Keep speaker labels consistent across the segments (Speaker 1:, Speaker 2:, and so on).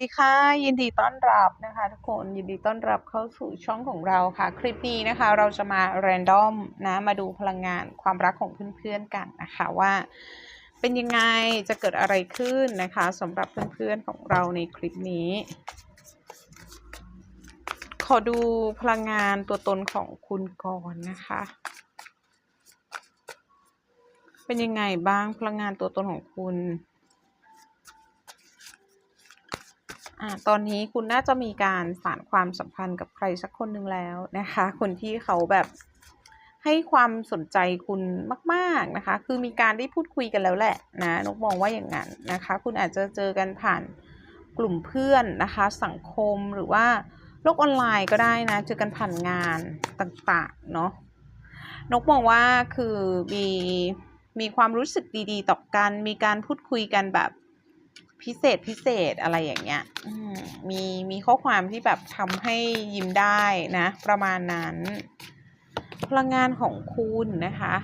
Speaker 1: สวัสดีค่ะยินดีต้อนรับนะคะทุกคนยินดีต้อนรับเข้าสู่ช่องของเราค่ะ คลิปนี้นะคะ เราจะมา r รนดอมนะมาดูพลังงานความรักของเพื่อนๆกันนะคะว่า เป็นยังไงจะเกิดอะไรขึ้นนะคะสำหรับเพื่อนๆของเราในคลิปนี้ ขอดูพลังงานตัวตนของคุณก่อนนะคะ เป็นยังไงบ้างพลังงานตัวตนของคุณ อ่าตอนนี้คุณน่าจะมีการสานความสัมพันธ์กับใครสักคนหนึ่งแล้วนะคะ คนที่เขาแบบให้ความสนใจคุณมากๆนะคะ คือมีการได้พูดคุยกันแล้วแหละนะนกมองว่าอย่างนั้นนะคะ คุณอาจจะเจอกันผ่านกลุ่มเพื่อนนะคะ สังคมหรือว่าโลกออนไลน์ก็ได้นะเจอกันผ่านงานต่างๆเนาะนกมองว่าคือมีมีความรู้สึกดี ๆ ต่อกัน มีการพูดคุยกันแบบ พิเศษพิเศษอะไรอย่างเงี้ยมีมีข้อความที่แบบทำให้ยิ้มได้นะ ประมาณนั้น พลังงานของคุณนะคะ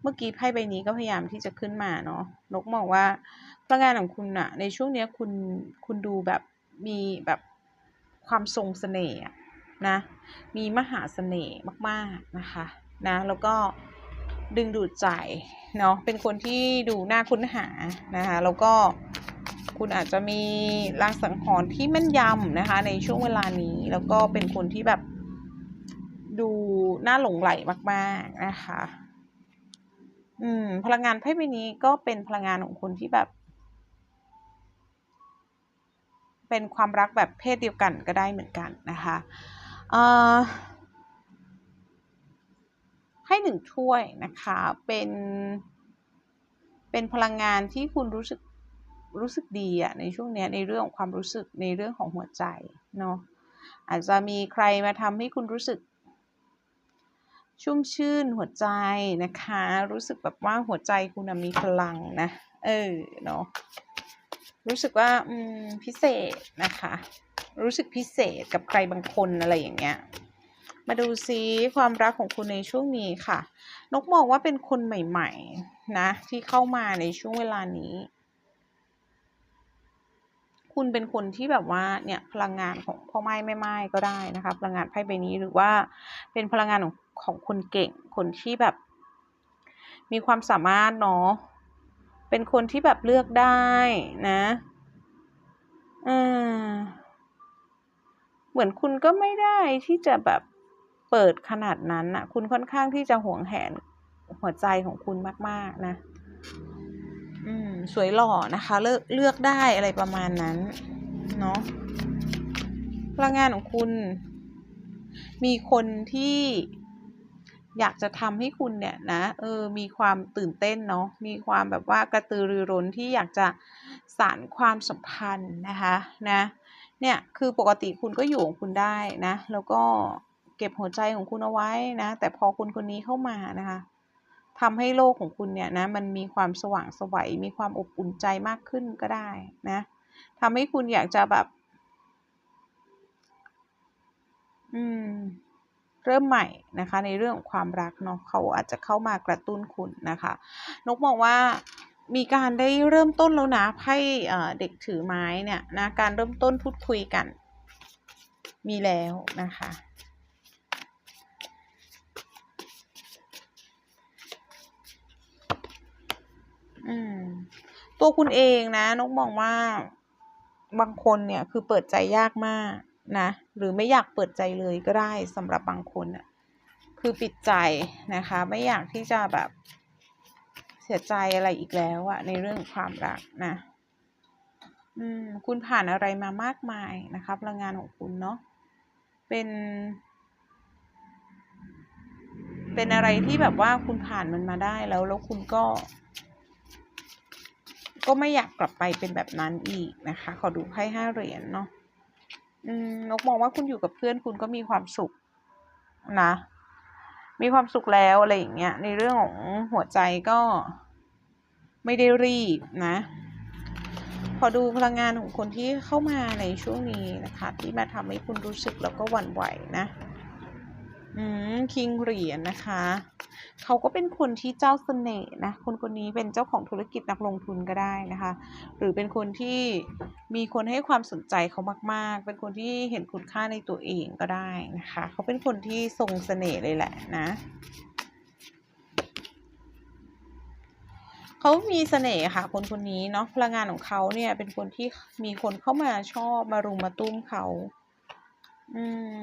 Speaker 1: เมื่อกี้ไพ่ใบนี้ก็พยายามที่จะขึ้นมาเนาะนกมองว่าพลังงานของคุณอะในช่วงเนี้ยคุณคุณดูแบบมีแบบความทรงเสน่ห์นะ มีมหาเสน่ห์มาก ๆ นะคะ นะ แล้วก็ ดึงดูดใจเนาะเป็นคนที่ดูน่าค้นหานะคะแล้วก็คุณอาจจะมีลางสังหรณ์ที่แม่นยำนะคะ ในช่วงเวลานี้แล้วก็เป็นคนที่แบบดูน่าหลงไหลมาก ๆ นะคะ อืม พลังงานไพ่ใบนี้ก็เป็นพลังงานของคนที่แบบ เป็นความรักแบบเพศเดียวกันก็ได้เหมือนกันนะคะ เอ่อ ให้หนึ่งถ้วยนะคะ เป็น เป็นพลังงานที่คุณรู้สึกรู้สึกดีอะในช่วงนี้ในเรื่องของความรู้สึกในเรื่องของหัวใจเนาะอาจจะมีใครมาทำให้คุณรู้สึก ชุ่มชื่นหัวใจนะคะ รู้สึกแบบว่าหัวใจคุณมีพลังนะ เออเนาะรู้สึกว่าอืมพิเศษนะคะ รู้สึกพิเศษกับใครบางคนอะไรอย่างเงี้ย มาดูซิความรักของคุณในช่วงนี้ค่ะ นกมองว่าเป็นคนใหม่ๆนะที่เข้ามาในช่วงเวลานี้ คุณเป็นคนที่แบบว่าเนี่ยพลังงานของพ่อไม้แม่ไม้ก็ได้นะคะพลังงานไพ่ใบนี้หรือว่าเป็นพลังงานของของคนเก่ง คนที่แบบ มีความสามารถเนาะเป็นคนที่แบบเลือกได้นะอืมเหมือนคุณก็ไม่ได้ที่จะแบบ เปิดขนาดนั้นนะคุณค่อนข้างที่จะห่วงแหนหัวใจของคุณมาก ๆ นะ อืม สวยหล่อนะคะ เลือกเลือกได้อะไรประมาณนั้น เนาะพลังงานของคุณ มีคนที่อยากจะทำให้คุณเนี่ยนะเออมีความตื่นเต้นเนาะมีความแบบว่ากระตือรือร้นที่อยากจะสานความสัมพันธ์นะคะนะเนี่ยคือปกติคุณก็อยู่ของคุณได้นะ แล้วก็ ก็บหัวใจของคุณเอาไว้นะ แต่พอคุณคนนี้เข้ามานะคะทำให้โลกของคุณเนี่ยนะมันมีความสว่างสวัยมีความอบอุ่นใจมากขึ้นก็ได้นะทำให้คุณอยากจะแบบ อืม เริ่มใหม่นะคะ ในเรื่องของความรักเนาะเขาอาจจะเข้ามากระตุ้นคุณนะคะ นกมองว่ามีการได้เริ่มต้นแล้วนะไพ่เด็กถือไม้เนี่ยนะการเริ่มต้นพูดคุยกัน มีแล้วนะคะ อืม ตัวคุณเองนะนกมองว่าบางคนเนี่ยคือเปิดใจยากมากนะหรือไม่อยากเปิดใจเลยก็ได้สำหรับบางคนนะคือปิดใจนะคะ ไม่อยากที่จะแบบเสียใจอะไรอีกแล้วอะในเรื่องความรักนะอืมคุณผ่านอะไรมามากมายนะคะพลังงานของคุณเนาะเป็น เป็นอะไรที่แบบว่าคุณผ่านมันมาได้แล้วแล้วคุณก็ ก็ไม่อยากกลับไปเป็นแบบนั้นอีกนะคะ ขอดูไพ่ห้าเหรียญเนาะอืมนกมองว่าคุณอยู่กับเพื่อนคุณก็มีความสุขนะ มีความสุขแล้วอะไรอย่างเงี้ย ในเรื่องของหัวใจก็ไม่ได้รีบนะขอดูพลังงานของคนที่เข้ามาในช่วงนี้นะคะ ที่มาทำให้คุณรู้สึกแล้วก็หวั่นไหวนะ อืมคิงเหรียญนะคะ เขาก็เป็นคนที่เจ้าเสน่ห์นะคนคนนี้เป็นเจ้าของธุรกิจนักลงทุนก็ได้นะคะ หรือเป็นคนที่มีคนให้ความสนใจเขามาก ๆ เป็นคนที่เห็นคุณค่าในตัวเองก็ได้นะคะ เขาเป็นคนที่ทรงเสน่ห์เลยแหละนะเขามีเสน่ห์ค่ะคนคนนี้เนาะพลังงานของเขาเนี่ย เป็นคนที่มีคนเข้ามาชอบมารุมมาตุ้มเขา อืม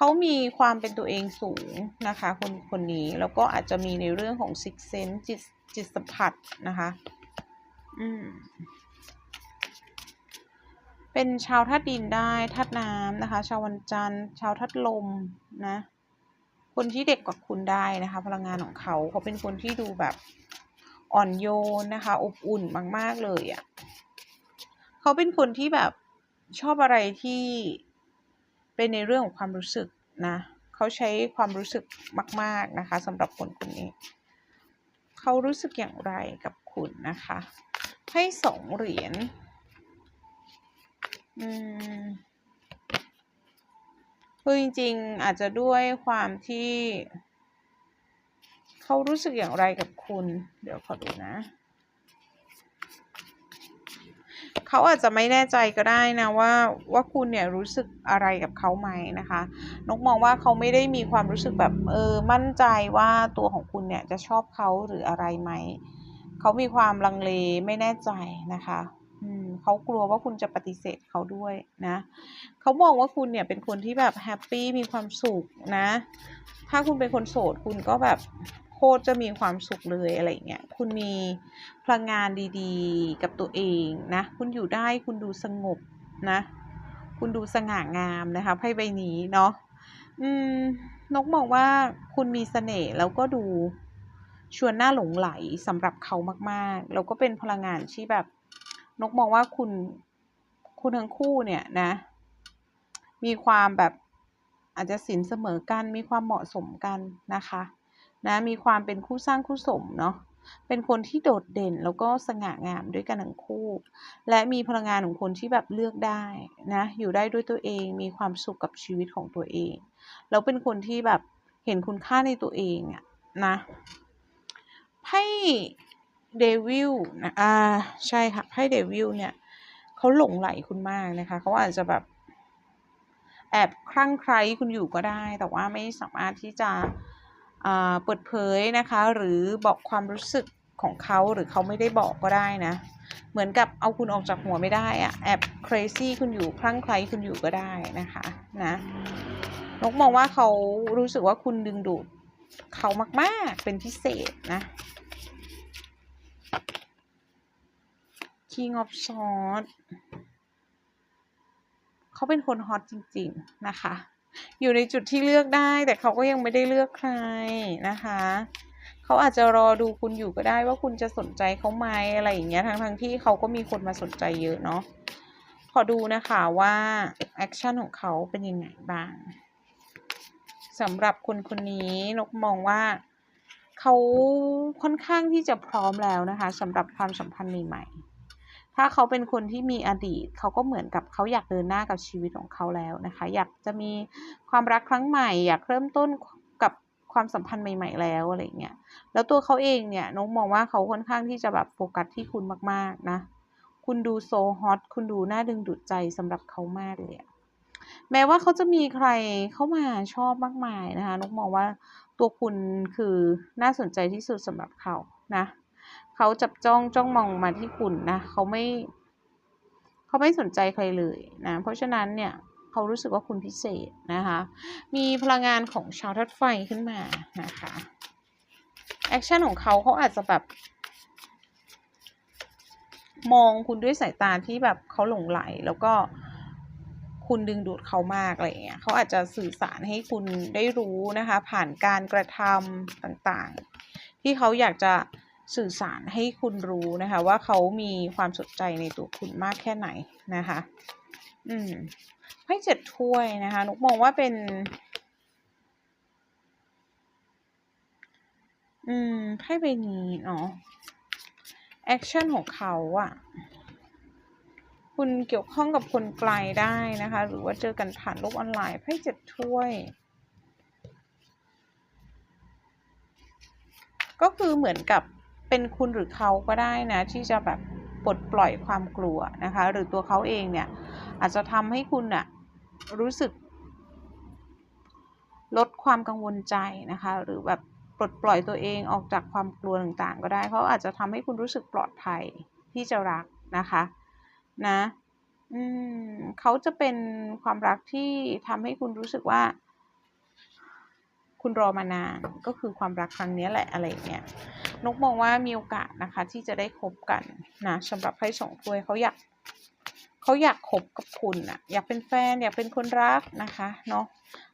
Speaker 1: เขามีความเป็นตัวเองสูงนะคะคนคนนี้แล้วก็อาจจะมีในเรื่องของ six sense จิตจิตสัมผัสนะคะ อืม เป็นชาวธาตุดินได้ธาตุน้ำนะคะ ชาววันจันทร์ ชาวธาตุลมนะ คนที่เด็กกว่าคุณได้นะคะ พลังงานของเขาเขาเป็นคนที่ดูแบบอ่อนโยนนะคะ อบอุ่นมาก ๆ เลยอะ่ะ เขาเป็นคนที่แบบชอบอะไรที่ เป็นในเรื่องของความรู้สึกนะเขาใช้ความรู้สึกมาก ๆนะคะสำหรับคนคนนี้ เขารู้สึกอย่างไรกับคุณนะคะ ให้สองเหรียญอืมคือจริงๆอาจจะด้วยความที่ เขารู้สึกอย่างไรกับคุณ เดี๋ยวขอดูนะ เขาอาจจะไม่แน่ใจก็ได้นะว่าว่าคุณเนี่ยรู้สึกอะไรกับเขาไหมนะคะนกมองว่าเขาไม่ได้มีความรู้สึกแบบเออมั่นใจว่าตัวของคุณเนี่ยจะชอบเขาหรืออะไรไหมเขามีความลังเลไม่แน่ใจนะคะอืมเขากลัวว่าคุณจะปฏิเสธเขาด้วยนะเขามองว่าคุณเนี่ยเป็นคนที่แบบแฮปปี้มีความสุขนะ ถ้าคุณเป็นคนโสดคุณก็แบบ โคตรจะมีความสุขเลยอะไรเงี้ย คุณมีพลังงานดีๆ กับตัวเองนะ คุณอยู่ได้คุณดูสงบนะ คุณดูสง่างามนะคะไพ่ใบนี้เนาะ อืม นกมองว่าคุณมีเสน่ห์แล้วก็ดูชวนน่าหลงไหลสำหรับเขามากๆ แล้วก็เป็นพลังงานที่แบบ นกมองว่าคุณคุณทั้งคู่เนี่ยนะ มีความแบบอาจจะสินเสมอกัน มีความเหมาะสมกันนะคะ นะมีความเป็นคู่สร้างคู่สมเนาะเป็นคนที่โดดเด่นแล้วก็สง่างามด้วยกันทั้งคู่ และมีพลังงานของคนที่แบบเลือกได้นะอยู่ได้ด้วยตัวเองมีความสุขกับชีวิตของตัวเอง แล้วเป็นคนที่แบบเห็นคุณค่าในตัวเองอะนะไพ่เดวิลนะอ่าใช่ค่ะไพ่เดวิลเนี่ยเขาหลงไหลคุณมากนะคะเขาอาจจะแบบแอบคลั่งไคล้คุณอยู่ก็ได้ แต่ว่าไม่สามารถที่จะ เปิดเผยนะคะ หรือบอกความรู้สึกของเขาหรือเขาไม่ได้บอกก็ได้นะ เหมือนกับเอาคุณออกจากหัวไม่ได้อะแอบ crazy คุณอยู่คลั่งไคล้คุณอยู่ก็ได้นะคะนะนกมองว่าเขารู้สึกว่าคุณดึงดูดเขามากๆเป็นพิเศษนะ King of Swords เขาเป็นคนฮอตจริง ๆ นะคะ อยู่ในจุดที่เลือกได้ แต่เขาก็ยังไม่ได้เลือกใครนะคะ เขาอาจจะรอดูคุณอยู่ก็ได้ว่าคุณจะสนใจเขาไหมอะไรอย่างเงี้ยทั้งทั้งที่เขาก็มีคนมาสนใจเยอะเนาะขอดูนะคะว่าแอคชั่นของเขาเป็นยังไงบ้างสำหรับคนคนนี้นกมองว่าเขาค่อนข้างที่จะพร้อมแล้วนะคะสำหรับความสัมพันธ์ใหม่ๆ ถ้าเขาเป็นคนที่มีอดีต เขาก็เหมือนกับเขาอยากเดินหน้ากับชีวิตของเขาแล้วนะคะ อยากจะมีความรักครั้งใหม่ อยากเริ่มต้นกับความสัมพันธ์ใหม่ ๆ แล้วอะไรเงี้ย แล้วตัวเขาเองเนี่ยนกมองว่าเขาค่อนข้างที่จะแบบโฟกัสที่คุณมากๆนะ คุณดูโซฮอต คุณดูน่าดึงดูดใจสำหรับเขามากเลยแม้ว่าเขาจะมีใครเข้ามาชอบมากมายนะคะนกมองว่าตัวคุณคือน่าสนใจที่สุดสำหรับเขานะ เขาจับจ้องจ้องมองมาที่คุณนะเขาไม่ เขาไม่สนใจใครเลยนะ เพราะฉะนั้นเนี่ยเขารู้สึกว่าคุณพิเศษนะคะ มีพลังงานของชาวทัดไฟขึ้นมานะคะแอคชั่นของเขาเขาอาจจะแบบมองคุณด้วยสายตาที่แบบเขาหลงไหลแล้วก็คุณดึงดูดเขามากอะไรเงี้ยเขาอาจจะสื่อสารให้คุณได้รู้นะคะ ผ่านการกระทำต่างๆ ที่เขาอยากจะ สื่อสารให้คุณรู้นะคะ ว่าเขามีความสนใจในตัวคุณมากแค่ไหนนะคะ อืมไพ่เจ็ดถ้วยนะคะนุกมองว่าเป็น อืมไพ่ใบนี้เนาะแอคชั่นของเขาอะคุณเกี่ยวข้องกับคนไกลได้นะคะ หรือว่าเจอกันผ่านโลกออนไลน์ไพ่เจ็ดถ้วย ก็คือเหมือนกับ เป็นคุณหรือเขาก็ได้นะที่จะแบบปลดปล่อยความกลัวนะคะ หรือตัวเขาเองเนี่ยอาจจะทำให้คุณอะรู้สึก ลดความกังวลใจนะคะ หรือแบบปลดปล่อยตัวเองออกจากความกลัวต่างๆ ก็ได้เขาอาจจะทำให้คุณรู้สึกปลอดภัยที่จะรักนะคะ นะ อืมเขาจะเป็นความรักที่ทำให้คุณรู้สึกว่า คุณรอมานานก็คือความรักครั้งนี้แหละอะไรเงี้ยนกมองว่ามีโอกาสนะคะ ที่จะได้คบกันนะสำหรับไพ่สองถ้วยเขาอยากเขาอยากคบกับคุณอะอยากเป็นแฟน อยากเป็นคนรักนะคะเนาะ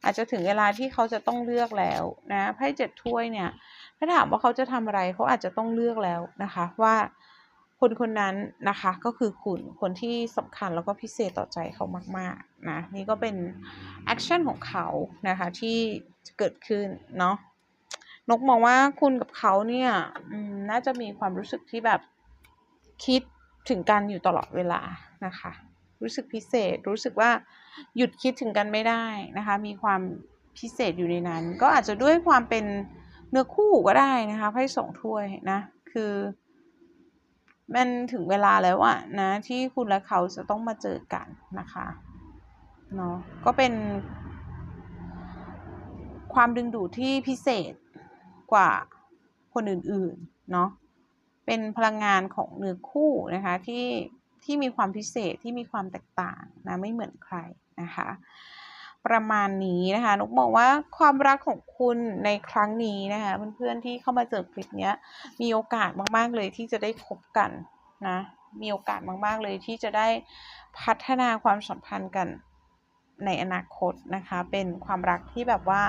Speaker 1: อาจจะถึงเวลาที่เขาจะต้องเลือกแล้วนะไพ่เจ็ดถ้วยเนี่ย ถ้าถามว่าเขาจะทำอะไรเขาอาจจะต้องเลือกแล้วนะคะ ว่า คนคนนั้นนะคะก็คือคุณคนที่สำคัญแล้วก็พิเศษต่อใจเขามากๆนะนี่ก็เป็นแอคชั่นของเขานะคะที่เกิดขึ้นเนาะนกมองว่าคุณกับเขาเนี่ยน่าจะมีความรู้สึกที่แบบคิดถึงกันอยู่ตลอดเวลานะคะ รู้สึกพิเศษรู้สึกว่าหยุดคิดถึงกันไม่ได้นะคะ มีความพิเศษอยู่ในนั้น ก็อาจจะด้วยความเป็นเนื้อคู่ก็ได้นะคะไพ่สองถ้วยนะคือ มันถึงเวลาแล้วอะนะที่คุณและเขาจะต้องมาเจอกันนะคะเนาะก็เป็น ความดึงดูดที่พิเศษกว่าคนอื่นๆเนาะเป็นพลังงานของเนื้อคู่นะคะที่ที่มีความพิเศษที่มีความแตกต่างนะไม่เหมือนใครนะคะ ประมาณนี้นะคะนกมองว่าความรักของคุณในครั้งนี้นะคะเพื่อนๆที่เข้ามาเจอคลิปนี้มีโอกาสมากๆเลยที่จะได้คบกันนะมีโอกาสมากๆเลยที่จะได้พัฒนาความสัมพันธ์กันในอนาคตนะคะ เป็นความรักที่แบบว่า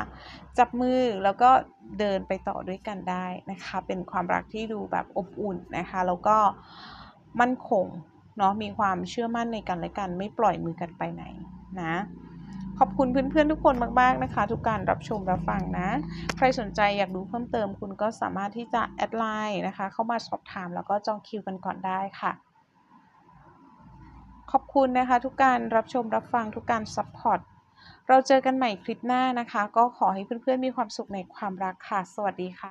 Speaker 1: จับมือแล้วก็เดินไปต่อด้วยกันได้นะคะ เป็นความรักที่ดูแบบอบอุ่นนะคะ แล้วก็มั่นคงเนาะมีความเชื่อมั่นในกันและกัน ไม่ปล่อยมือกันไปไหนนะ ขอบคุณเพื่อนๆทุกคนมากๆนะคะ ทุกการรับชมรับฟังนะ ใครสนใจอยากดูเพิ่มเติมคุณก็สามารถที่จะแอดไลน์นะคะ เข้ามาสอบถามแล้วก็จองคิวกันก่อนได้ค่ะ ขอบคุณนะคะ ทุกการรับชมรับฟังทุกการซัพพอร์ตเราเจอกันใหม่คลิปหน้านะคะ ก็ขอให้เพื่อนๆมีความสุขในความรักค่ะ สวัสดีค่ะ